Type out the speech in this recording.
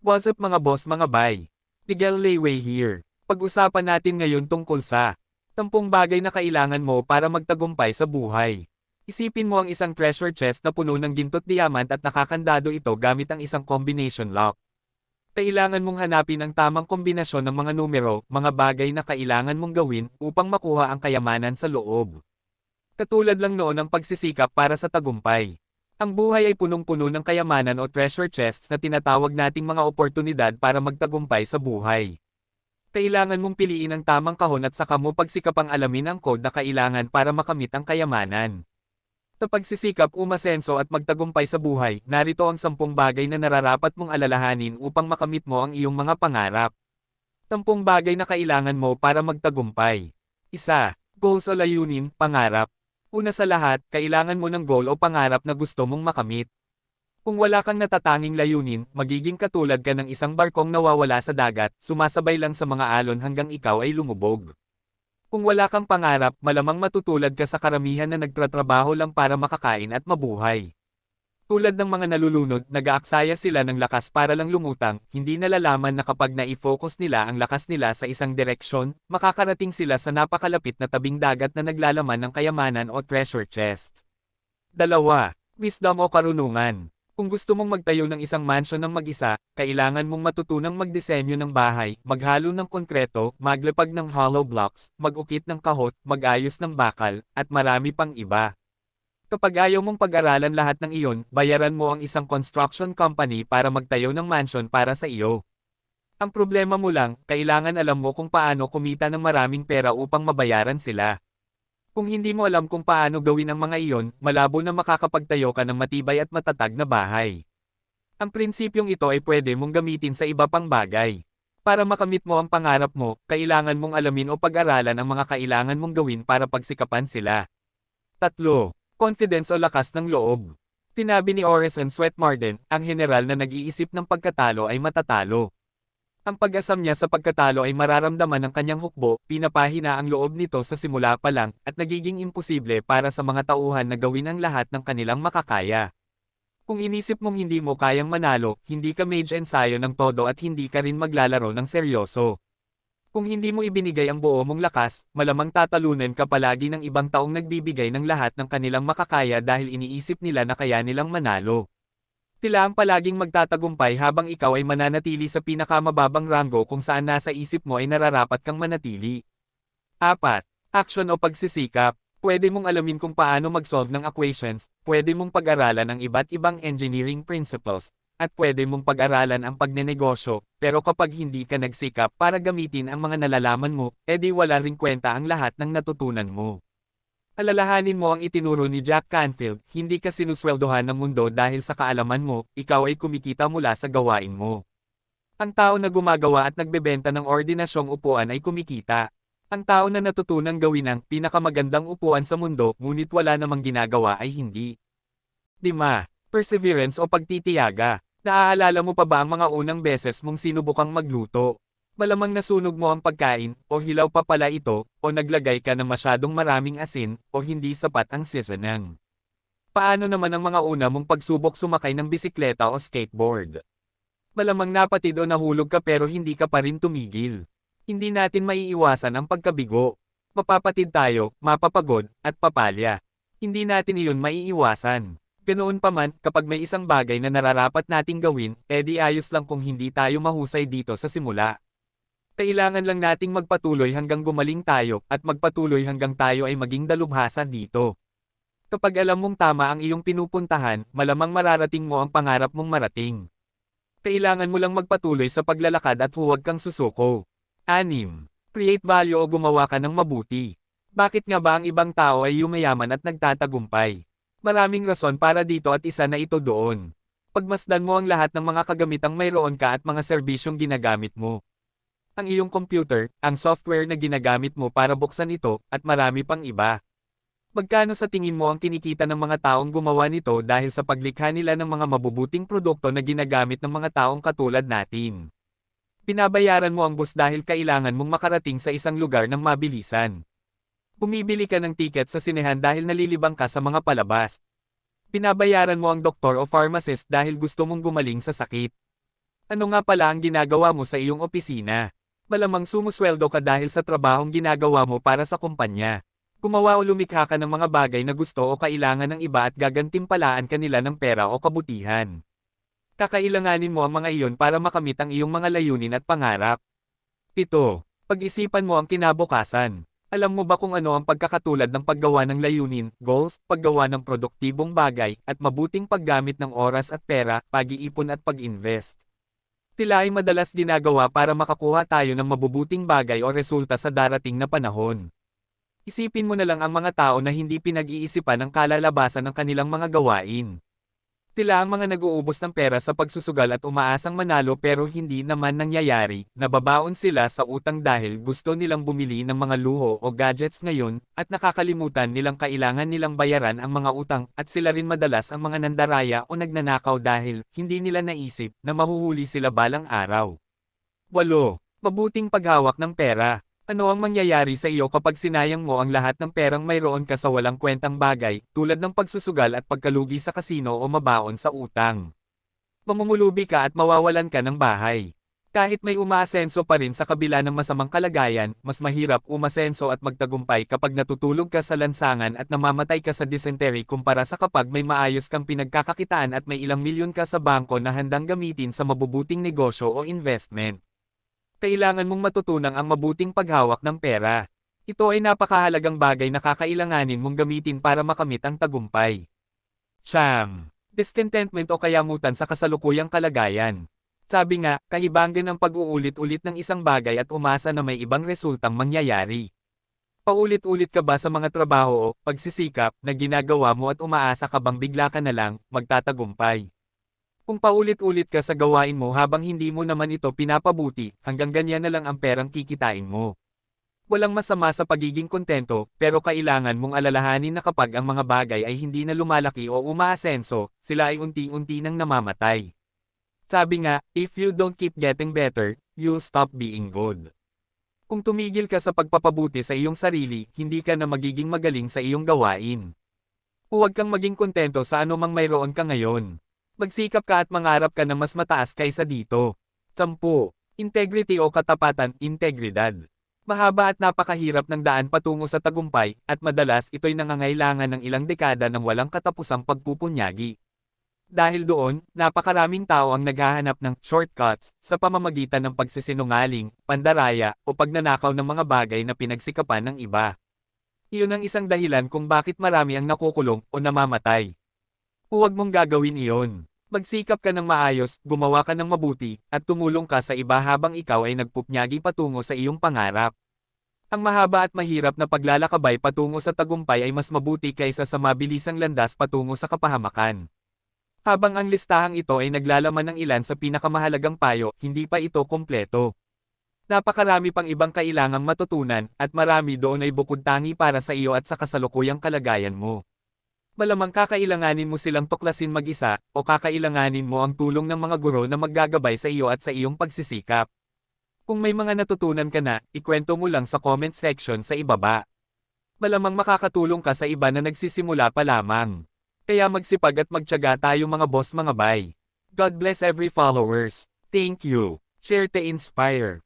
What's up mga boss mga bay? Miguel Layway here. Pag-usapan natin ngayon tungkol sa tampong bagay na kailangan mo para magtagumpay sa buhay. Isipin mo ang isang treasure chest na puno ng ginto't diamant at nakakandado ito gamit ang isang combination lock. Kailangan mong hanapin ang tamang kombinasyon ng mga numero, mga bagay na kailangan mong gawin upang makuha ang kayamanan sa loob. Katulad lang noon ang pagsisikap para sa tagumpay. Ang buhay ay punong-puno ng kayamanan o treasure chests na tinatawag nating mga oportunidad para magtagumpay sa buhay. Kailangan mong piliin ang tamang kahon at saka mo pagsikapang alamin ang code na kailangan para makamit ang kayamanan. Sa pagsisikap umasenso at magtagumpay sa buhay, narito ang sampung bagay na nararapat mong alalahanin upang makamit mo ang iyong mga pangarap. Tampung bagay na kailangan mo para magtagumpay. Isa, Goals o layunin, pangarap. Una sa lahat, kailangan mo ng goal o pangarap na gusto mong makamit. Kung wala kang natatanging layunin, magiging katulad ka ng isang barkong nawawala sa dagat, sumasabay lang sa mga alon hanggang ikaw ay lumubog. Kung wala kang pangarap, malamang matutulad ka sa karamihan na nagtratrabaho lang para makakain at mabuhay. Tulad ng mga nalulunod, nag-aaksaya sila ng lakas para lang lumutang, hindi nalalaman na kapag na-focus nila ang lakas nila sa isang direksyon, makakarating sila sa napakalapit na tabing dagat na naglalaman ng kayamanan o treasure chest. Dalawa, wisdom o karunungan. Kung gusto mong magtayo ng isang mansion ng mag-isa, kailangan mong matutunang magdisenyo ng bahay, maghalo ng konkreto, maglapag ng hollow blocks, mag-ukit ng kahot, mag-ayos ng bakal, at marami pang iba. Kapag ayaw mong pag-aralan lahat ng iyon, bayaran mo ang isang construction company para magtayo ng mansion para sa iyo. Ang problema mo lang, kailangan alam mo kung paano kumita ng maraming pera upang mabayaran sila. Kung hindi mo alam kung paano gawin ang mga iyon, malabo na makakapagtayo ka ng matibay at matatag na bahay. Ang prinsipyong ito ay pwede mong gamitin sa iba pang bagay. Para makamit mo ang pangarap mo, kailangan mong alamin o pag-aralan ang mga kailangan mong gawin para pagsikapan sila. Tatlo, confidence o lakas ng loob. Tinabi ni Orison Sweatmarden, ang general na nag-iisip ng pagkatalo ay matatalo. Ang pag-asam niya sa pagkatalo ay mararamdaman ng kanyang hukbo, pinapahina ang loob nito sa simula pa lang, at nagiging imposible para sa mga tauhan na gawin ang lahat ng kanilang makakaya. Kung inisip mong hindi mo kayang manalo, hindi ka mage ensayo ng todo at hindi ka rin maglalaro ng seryoso. Kung hindi mo ibinigay ang buo mong lakas, malamang tatalunan ka palagi ng ibang taong nagbibigay ng lahat ng kanilang makakaya dahil iniisip nila na kaya nilang manalo. Tila ang palaging magtatagumpay habang ikaw ay mananatili sa pinakamababang ranggo kung saan nasa isip mo ay nararapat kang manatili. 4. Action o pagsisikap. Pwede mong alamin kung paano mag-solve ng equations, pwede mong pag-aralan ang iba't ibang engineering principles, at pwede mong pag-aralan ang pagnenegosyo, pero kapag hindi ka nagsikap para gamitin ang mga nalalaman mo, edi wala ring kwenta ang lahat ng natutunan mo. Alalahanin mo ang itinuro ni Jack Canfield, hindi ka sinusweldohan ng mundo dahil sa kaalaman mo, ikaw ay kumikita mula sa gawain mo. Ang tao na gumagawa at nagbebenta ng ordinasyong upuan ay kumikita. Ang tao na natutunang gawin ang pinakamagandang upuan sa mundo ngunit wala namang ginagawa ay hindi. 5. Perseverance o pagtitiyaga. Naaalala mo pa ba ang mga unang beses mong sinubukang magluto? Malamang nasunog mo ang pagkain, o hilaw pa pala ito, o naglagay ka ng masyadong maraming asin, o hindi sapat ang seasoning. Paano naman ang mga una mong pagsubok sumakay ng bisikleta o skateboard? Malamang napatid o nahulog ka pero hindi ka pa rin tumigil. Hindi natin maiiwasan ang pagkabigo. Mapapatid tayo, mapapagod, at papalya. Hindi natin iyon maiiwasan. Ganoon pa man, kapag may isang bagay na nararapat nating gawin, edi ayos lang kung hindi tayo mahusay dito sa simula. Kailangan lang nating magpatuloy hanggang gumaling tayo, at magpatuloy hanggang tayo ay maging dalubhasa dito. Kapag alam mong tama ang iyong pinupuntahan, malamang mararating mo ang pangarap mong marating. Kailangan mo lang magpatuloy sa paglalakad at huwag kang susuko. 6. Create value o gumawa ka ng mabuti. Bakit nga ba ang ibang tao ay yumayaman at nagtatagumpay? Maraming rason para dito at isa na ito doon. Pagmasdan mo ang lahat ng mga kagamitang mayroon ka at mga serbisyong ginagamit mo. Ang iyong computer, ang software na ginagamit mo para buksan ito, at marami pang iba. Magkano sa tingin mo ang kinikita ng mga taong gumawa nito dahil sa paglikha nila ng mga mabubuting produkto na ginagamit ng mga taong katulad natin? Pinabayaran mo ang bus dahil kailangan mong makarating sa isang lugar ng mabilisan. Bumibili ka ng tiket sa sinehan dahil nalilibang ka sa mga palabas. Pinabayaran mo ang doktor o pharmacist dahil gusto mong gumaling sa sakit. Ano nga pala ang ginagawa mo sa iyong opisina? Malamang sumusweldo ka dahil sa trabahong ginagawa mo para sa kumpanya. Gumawa o lumikha ka ng mga bagay na gusto o kailangan ng iba at gagantimpalaan kanila ng pera o kabutihan. Kakailanganin mo ang mga iyon para makamit ang iyong mga layunin at pangarap. 7. Pag-isipan mo ang kinabukasan. Alam mo ba kung ano ang pagkakatulad ng paggawa ng layunin, goals, paggawa ng produktibong bagay, at mabuting paggamit ng oras at pera, pag-iipon at pag-invest? Tila ay madalas ginagawa para makakuha tayo ng mabubuting bagay o resulta sa darating na panahon. Isipin mo na lang ang mga tao na hindi pinag-iisipan ang kalalabasan ng kanilang mga gawain. Tila ang mga nag-uubos ng pera sa pagsusugal at umaasang manalo pero hindi naman nangyayari, nababaon sila sa utang dahil gusto nilang bumili ng mga luho o gadgets ngayon, at nakakalimutan nilang kailangan nilang bayaran ang mga utang, at sila rin madalas ang mga nandaraya o nagnanakaw dahil hindi nila naisip na mahuhuli sila balang araw. 8. Mabuting paghawak ng pera. Ano ang mangyayari sa iyo kapag sinayang mo ang lahat ng perang mayroon ka sa walang kwentang bagay, tulad ng pagsusugal at pagkalugi sa kasino o mabaon sa utang? Mamumulubi ka at mawawalan ka ng bahay. Kahit may umaasenso pa rin sa kabila ng masamang kalagayan, mas mahirap umasenso at magtagumpay kapag natutulog ka sa lansangan at namamatay ka sa dysentery kumpara sa kapag may maayos kang pinagkakakitaan at may ilang milyon ka sa bangko na handang gamitin sa mabubuting negosyo o investment kailangan mong matutunang ang mabuting paghawak ng pera. Ito ay napakahalagang bagay na kakailanganin mong gamitin para makamit ang tagumpay. Cham. Discontentment o kayamutan sa kasalukuyang kalagayan. Sabi nga, kahibangan ang pag-uulit-ulit ng isang bagay at umasa na may ibang resultang mangyayari. Paulit-ulit ka ba sa mga trabaho o pagsisikap na ginagawa mo at umaasa ka bang bigla ka na lang magtatagumpay? Kung paulit-ulit ka sa gawain mo habang hindi mo naman ito pinapabuti, hanggang ganyan na lang ang perang kikitain mo. Walang masama sa pagiging kontento, pero kailangan mong alalahanin na kapag ang mga bagay ay hindi na lumalaki o umaasenso, sila ay unti-unti nang namamatay. Sabi nga, if you don't keep getting better, you'll stop being good. Kung tumigil ka sa pagpapabuti sa iyong sarili, hindi ka na magiging magaling sa iyong gawain. Huwag kang maging kontento sa anumang mayroon ka ngayon. Magsikap ka at mangarap ka na mas mataas kaysa dito. 10. Integrity o katapatan, integridad. Mahaba at napakahirap ng daan patungo sa tagumpay, at madalas ito'y nangangailangan ng ilang dekada ng walang katapusang pagpupunyagi. Dahil doon, napakaraming tao ang naghahanap ng shortcuts sa pamamagitan ng pagsisinungaling, pandaraya, o pagnanakaw ng mga bagay na pinagsikapan ng iba. Iyon ang isang dahilan kung bakit marami ang nakukulong o namamatay. Huwag mong gagawin iyon. Magsikap ka ng maayos, gumawa ka ng mabuti, at tumulong ka sa iba habang ikaw ay nagpupnyagi patungo sa iyong pangarap. Ang mahaba at mahirap na paglalakabay patungo sa tagumpay ay mas mabuti kaysa sa mabilisang landas patungo sa kapahamakan. Habang ang listahang ito ay naglalaman ng ilan sa pinakamahalagang payo, hindi pa ito kompleto. Napakarami pang ibang kailangang matutunan, at marami doon ay bukod tangi para sa iyo at sa kasalukuyang kalagayan mo malamang kakailanganin mo silang tuklasin mag-isa, o kakailanganin mo ang tulong ng mga guro na maggagabay sa iyo at sa iyong pagsisikap. Kung may mga natutunan ka na, ikwento mo lang sa comment section sa ibaba. Malamang makakatulong ka sa iba na nagsisimula pa lamang. Kaya magsipag at magtyaga tayo mga boss mga bay. God bless every followers. Thank you. Share to inspire.